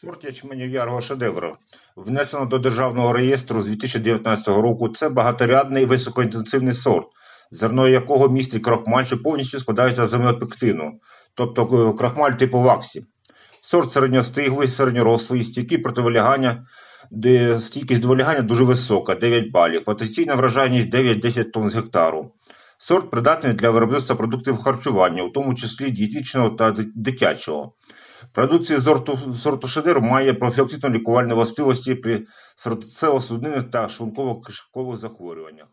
Сорт ячменю ярого шедевру внесено до державного реєстру з 2019 року. Це багаторядний високоінтенсивний сорт, зерно якого містить крохмаль, що повністю складається з амінопектину, тобто е, крохмаль типу ваксі. Сорт середньостиглий, середньорослий, стійкий противилягання, стійкість довилягання дуже висока 9 балів. Потенційна вражайність 9-10 тонн з гектару. Сорт придатний для виробництва продуктів харчування, у тому числі дієтичного та дитячого. Продукція шедевр має профілактично-лікувальні властивості при серцево-судинних та шлунково-кишкових захворюваннях.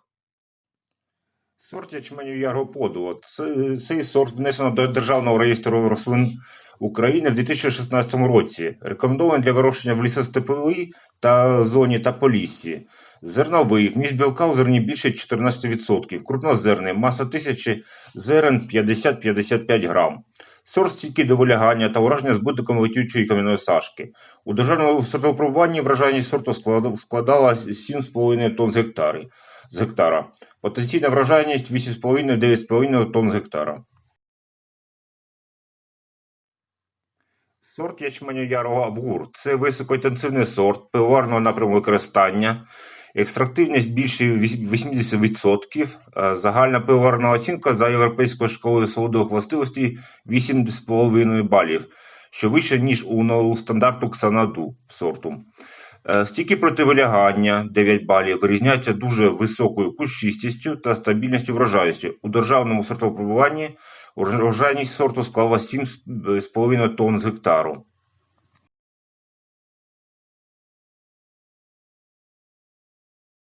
Сорт ячменю ярого подову. Цей сорт внесено до Державного реєстру рослин України в 2016 році. Рекомендований для вирощення в лісостеповій та зоні та поліссі. Зерновий, вміст білка у зерні більше 14%. Крупнозерний, маса тисячі зерен 50-55 грам. Сорт стійкий до вилягання та ураження збутиком летючої кам'яної сашки. У державному сортопробуванні вражайність сорту складала 7,5 тонн з, гектари, з гектара. Потенційна вражайність 8,5-9,5 тонн з гектара. Сорт ячменю ярого Авгур – це високоінтенсивний сорт пивоварного напряму використання. Екстрактивність більше 80%. е, Загальна пивоварна оцінка за Європейською школою солодових властивостей 8,5 балів, що вище, ніж у, стандарту Ксанаду сорту. Е, Стійки проти вилягання 9 балів вирізняються дуже високою кущистістю та стабільністю врожайності. У державному сортопробуванні врожайність сорту склала 7,5 тонн з гектару.